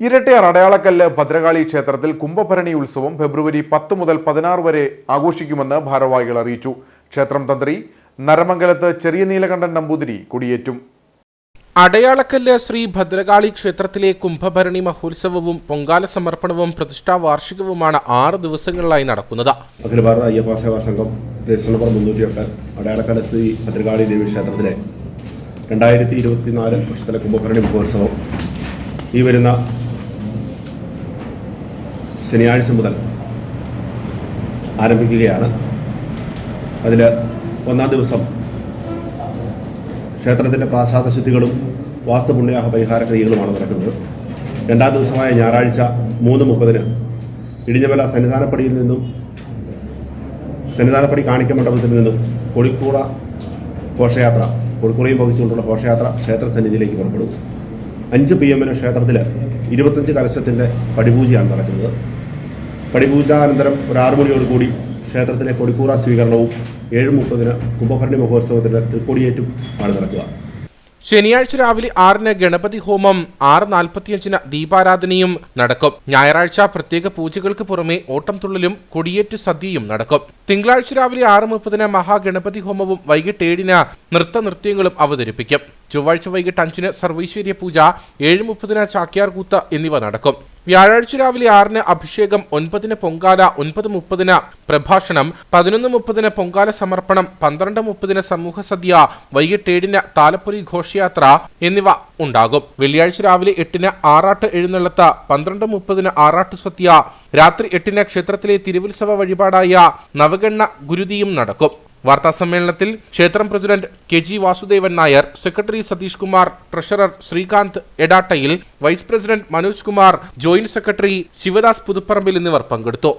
ഇരട്ടയാർ അടയാളക്കല്ല് ഭദ്രകാളി ക്ഷേത്രത്തിൽ കുംഭഭരണി ഉത്സവം ഫെബ്രുവരി പത്ത് മുതൽ പതിനാറ് വരെ ആഘോഷിക്കുമെന്ന് ഭാരവാഹികൾ അറിയിച്ചു. ക്ഷേത്രം തന്ത്രി നരമംഗലത്ത് ചെറിയ നീലകണ്ഠൻ നമ്പൂതിരി കൊടിയേറ്റും. അടയാളക്കല്ല് ശ്രീ ഭദ്രകാളി ക്ഷേത്രത്തിലെ കുംഭഭരണി മഹോത്സവവും പൊങ്കാല സമർപ്പണവും പ്രതിഷ്ഠാ വാർഷികവുമാണ് ആറ് ദിവസങ്ങളിലായി നടക്കുന്നത്. അഖില ഭാരത അയ്യപ്പ സേവാ സംഘം രജിസ്റ്റർ നമ്പർ മുന്നൂറ്റിയെട്ട് അടയാളക്കല്ല് ശ്രീ ഭദ്രകാളി ദേവി ക്ഷേത്രത്തിലെ രണ്ടായിരത്തി ഇരുപത്തിനാല് വർഷത്തിലെ കുംഭഭരണി മഹോത്സവം. ഈ വരുന്ന ശനിയാഴ്ച മുതൽ ആരംഭിക്കുകയാണ്. അതിൽ ഒന്നാം ദിവസം ക്ഷേത്രത്തിന്റെ പ്രാസാദ ശുദ്ധികളും വാസ്തുപുണ്യാഹ പരിഹാര ക്രിയകളുമാണ് നടക്കുന്നത്. രണ്ടാം ദിവസമായ ഞായറാഴ്ച മൂന്ന് മുപ്പതിന് ഇടിഞ്ഞമല സന്നിധാനപ്പടിയിൽ നിന്നും സന്നിധാനപ്പടി കാണിക്ക മണ്ഡപത്തിൽ നിന്നും കൊടിക്കൂട ഘോഷയാത്ര കൊടിക്കൂടയും വഹിച്ചുകൊണ്ടുള്ള ഘോഷയാത്ര ക്ഷേത്ര സന്നിധിയിലേക്ക് പുറപ്പെടും. അഞ്ച് പി എമ്മിന് ക്ഷേത്രത്തിൽ ഇരുപത്തഞ്ച് കലശത്തിന്റെ പടിപൂജയാണ് നടക്കുന്നത്. പടിപൂജാനന്തരം ഒരു ആറു മണിയോടുകൂടി ക്ഷേത്രത്തിലെ കൊടിക്കൂറ സ്വീകരണവും ഏഴ് മുപ്പതിന് കുംഭഭരണി മഹോത്സവത്തിന്റെ തൃക്കൊടിയേറ്റും ആണ് നടക്കുക. ശനിയാഴ്ച രാവിലെ ആറിന് ഗണപതി ഹോമം ആറ് നാൽപ്പത്തിയഞ്ചിന് ദീപാരാധനയും നടക്കും. ഞായറാഴ്ച പ്രത്യേക പൂജകൾക്ക് പുറമെ ഓട്ടംതുള്ളലും കൊടിയേറ്റ് സദ്യയും നടക്കും. തിങ്കളാഴ്ച രാവിലെ ആറ് മുപ്പതിന് മഹാഗണപതി ഹോമവും വൈകിട്ട് ഏഴിന് നൃത്തനൃത്യങ്ങളും അവതരിപ്പിക്കും. ചൊവ്വാഴ്ച വൈകിട്ട് അഞ്ചിന് സർവൈശ്വര്യ പൂജ ഏഴ് മുപ്പതിന് ചാക്യാർകൂത്ത് എന്നിവ നടക്കും. വ്യാഴാഴ്ച രാവിലെ ആറിന് അഭിഷേകം ഒൻപതിന് പൊങ്കാല ഒൻപത് മുപ്പതിന് പ്രഭാഷണം പതിനൊന്ന് മുപ്പതിന് പൊങ്കാല സമർപ്പണം പന്ത്രണ്ട് മുപ്പതിന് സമൂഹ സദ്യ വൈകിട്ട് ഏഴിന് താലപ്പൊലി ഘോഷയാത്ര എന്നിവ ഉണ്ടാകും. വെള്ളിയാഴ്ച രാവിലെ എട്ടിന് ആറാട്ട് എഴുന്നള്ളത്ത് പന്ത്രണ്ട് മുപ്പതിന് ആറാട്ട് സദ്യ രാത്രി എട്ടിന് ക്ഷേത്രത്തിലെ തിരുവുത്സവ വഴിപാടായ നവഗണ്ണ ഗുരുതിയും നടക്കും. വാർത്താ സമ്മേളനത്തിൽ ക്ഷേത്രം president K G Vasudevan Nair secretary Satheesh Kumar treasurer Srikanth Edattayil vice president Manoj Kumar joint secretary Sivadas Puthuparambil എന്നിവർ പങ്കെടുത്തു.